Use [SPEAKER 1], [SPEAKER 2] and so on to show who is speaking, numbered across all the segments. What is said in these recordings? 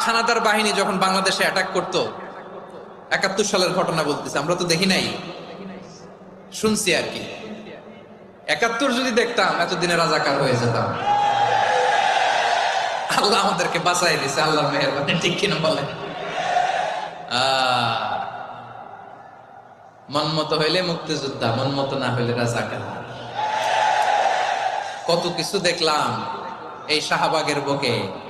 [SPEAKER 1] হানাদার বাহিনী যখন বাংলাদেশে অ্যাটাক করত একাত্তর সালের ঘটনা বলতেছে আমরা তো দেখি নাই। শুনছি আর কি। একাত্তর যদি দেখতাম এতদিনে রাজাকার হয়ে যেতাম। আল্লাহ আমাদেরকে বাঁচাই দিছে আল্লাহ মেহরবানি ঠিক কিনা বলে? আহ, মন মতো হইলে মুক্তিযোদ্ধা মন মতো না হইলে রাজাকার। কত কিছু দেখলাম এই শাহবাগের বুকে।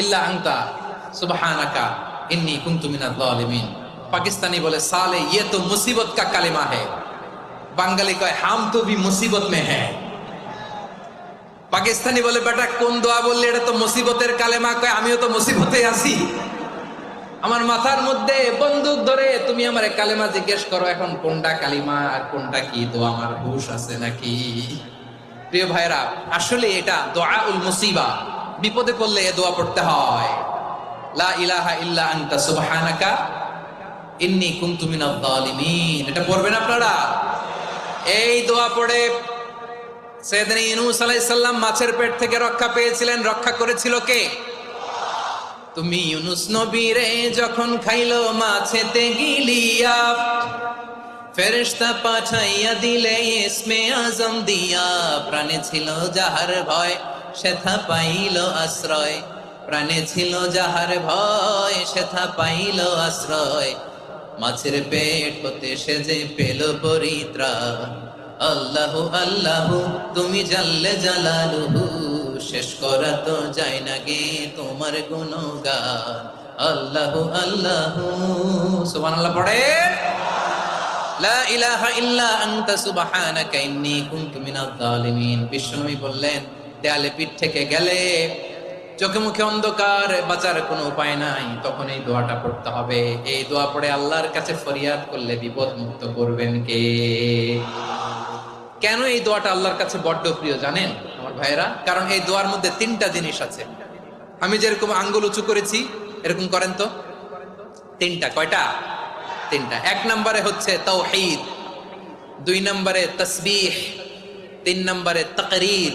[SPEAKER 1] ইল্লা আংতা সুবহানাকা, ইন্নী কুনতু মিনাল জালিমিন পাকিস্তানি বলে, সালে ইয়ে তো মুসিবত কা কালেমা है বাঙালি কয়, হাম তো ভি মুসিবত মে হ্যাঁ পাকিস্তানি বলে, বেটা, কোন দোয়া বললে, এটা তো মুসিবতের কালেমা কয়, আমিও তো মুসিবতে আছি। আমার মাথার মধ্যে বন্দুক ধরে, তুমি আমার কালেমা জিজ্ঞেস করো, এখন কোনটা কালিমা আর কোনটা কি তো আমার হুশ আছে নাকি? প্রিয় ভাইরা আসলে এটা দোয়া উল মুসিবা। বিপদে পড়লে এ দোয়া পড়তে হয়। লা ইলাহা ইল্লা আনতা, সুবহানাকা, ইন্নী কুনতু মিনাল জালিমিন এটা পড়বেন আপনারা? এই দোয়া পড়ে সৈয়দনা ইউনূস আলাইহিস সালাম মাছের পেট থেকে রক্ষা পেয়েছিলেন। রক্ষা করেছিল কে? তুমি ইউনুস নবীরে যখন খাইলো মাছেতে গিলিয়া, ফেরেশতা পাঠাইয়া দিলে ইসমে আজম দিয়া। প্রাণে ছিল যাহার ভয়। সেথা পাইল আশ্রয়। প্রাণে ছিল যাহার ভয়, সেথা পাইল আশ্রয়। মাছের পেট হতে সে যে পেল পরিত্রাণ। আল্লাহু আল্লাহু, তুমি জাল্লে জালালুহু, শেষ করা তো যায় না গে তোমার গুণগান। আল্লাহু আল্লাহু। সুবহানাল্লাহ পড়ে। লা ইলাহা ইল্লা আনতা সুবহানাকা ইন্নী কুনতু মিনাজ জালিমিন বিশ্বনবী বললেন দেয়ালে পিঠ থেকে গেলে চোখে মুখে অন্ধকার, বাঁচার কোনো উপায় নাই তখন এই দোয়াটা পড়তে হবে। এই দোয়া পড়ে আল্লাহর কাছে ফরিয়াদ করলে বিপদ মুক্ত করবেন কে? কেন এই দোয়াটা আল্লাহর কাছে বড্ড প্রিয় জানেন আমার ভাইয়েরা? কারণ এই দোয়ার মধ্যে তিনটা জিনিস আছে। আমি যেরকম আঙ্গুল উঁচু করেছি, এরকম করেন তো? তিনটা, কয়টা? তিনটা। এক নম্বরে হচ্ছে তৌহিদ দুই নম্বরে তসবিহ, তিন নম্বরে তকরির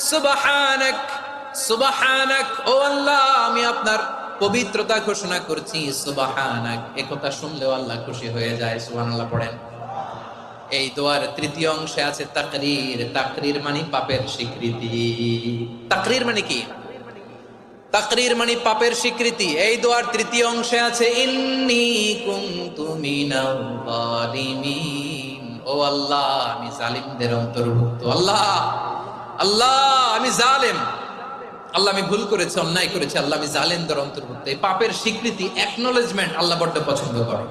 [SPEAKER 1] সুবহানাক সুবহানাক, ও আল্লাহ, আমি আপনার পবিত্রতা ঘোষণা করছি, সুবহানাক। একথা শুনলেও আল্লাহ খুশি হয়ে যায়, সুবহানাল্লাহ পড়েন। এই দোয়ার তৃতীয় অংশে আছে তাকরির। তাকরির মানে পাপের স্বীকৃতি। তাকরির মানে কি? তাকরির মানে পাপের স্বীকৃতি। এই দোয়ার তৃতীয় অংশে আছে, ইন্নি কুনতু ও আল্লাহ, আমি জালিমদের অন্তর্ভুক্ত। আল্লাহ আল্লাহ, আমি জালেম। আল্লাহ, আমি ভুল করেছি, অন্যায় করেছি, আল্লাহ, আমি জালেমদের অন্তর্ভুক্ত। এই পাপের স্বীকৃতি একনলেজমেন্ট আল্লাহ বড্ড পছন্দ করে।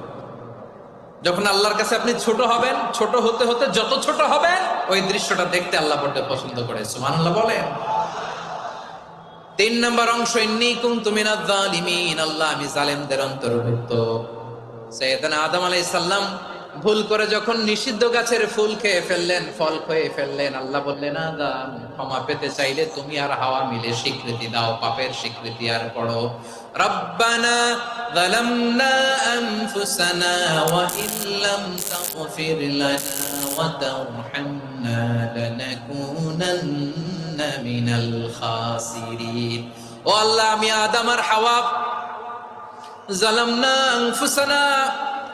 [SPEAKER 1] যখন আল্লাহর কাছে আপনি ছোট হবেন, ছোট হতে হতে যত ছোট হবেন, ওই দৃশ্যটা দেখতে আল্লাহ বড্ড পছন্দ করে। সুবহানাল্লাহ বলেন। তিন নম্বর অংশ, ইন্নী কুনতু মিনাজ জালিমিন আল্লাহ, আমি জালেমদের অন্তর্ভুক্ত। সৈয়দনা আদম আলাইহিস সালাম ভুল করে যখন নিষিদ্ধ গাছের ফুল খেয়ে ফেললেন ফল খেয়ে ফেললেন আল্লাহ বললেন আদম ক্ষমা পেতে চাইলে তুমি আর হাওয়া মিলে স্বীকৃতি দাও পাপের স্বীকৃতি আর পড়ো রব্বানা ظلمنا أنفسنا وإن لم تغفر لنا وترحمنا لنكونن من الخاسرين ও আল্লাহ আমি আদম আর হাওয়া জালামনা আনফুসানা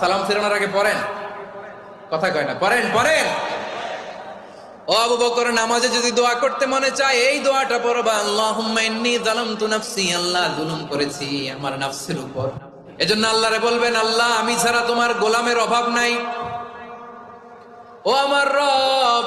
[SPEAKER 1] সালাম ফেরানোর আগে পড়েন। কথা কয় না, পড়েন পড়েন। নামাজে যদি দোয়া করতে মনে চায়, এই দোয়াটা নাফসি, আল্লাহ করেছি আমার নাফসের উপর। এজন্য আল্লাহরে বলবেন, আল্লাহ, আমি ছাড়া তোমার গোলামের অভাব নাই। ও আমার রব